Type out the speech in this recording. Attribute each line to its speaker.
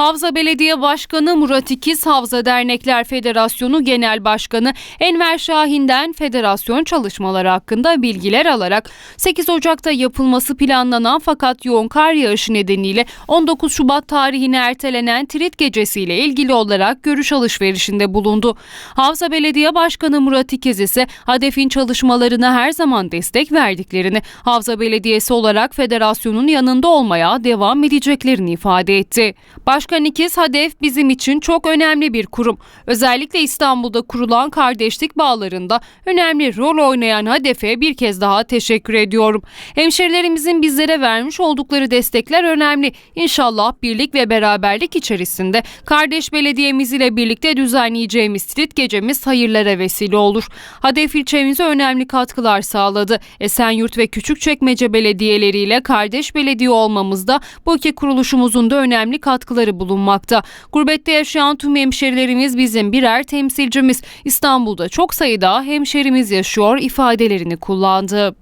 Speaker 1: Havza Belediye Başkanı Murat İkiz, Havza Dernekler Federasyonu Genel Başkanı Enver Şahin'den federasyon çalışmaları hakkında bilgiler alarak 8 Ocak'ta yapılması planlanan fakat yoğun kar yağışı nedeniyle 19 Şubat tarihine ertelenen Trit Gecesi ile ilgili olarak görüş alışverişinde bulundu. Havza Belediye Başkanı Murat İkiz ise Hadef'in çalışmalarına her zaman destek verdiklerini, Havza Belediyesi olarak federasyonun yanında olmaya devam edeceklerini ifade etti. Başkan İkiz, Hadef bizim için çok önemli bir kurum. Özellikle İstanbul'da kurulan kardeşlik bağlarında önemli rol oynayan Hadef'e bir kez daha teşekkür ediyorum. Hemşerilerimizin bizlere vermiş oldukları destekler önemli. İnşallah birlik ve beraberlik içerisinde kardeş belediyemiz ile birlikte düzenleyeceğimiz Trit Gecemiz hayırlara vesile olur. Hadef ilçemize önemli katkılar sağladı. Esenyurt ve Küçükçekmece belediyeleriyle kardeş belediye olmamızda bu iki kuruluşumuzun da önemli katkıları bulunmakta. Gurbette yaşayan tüm hemşerilerimiz bizim birer temsilcimiz. İstanbul'da çok sayıda hemşerimiz yaşıyor ifadelerini kullandı.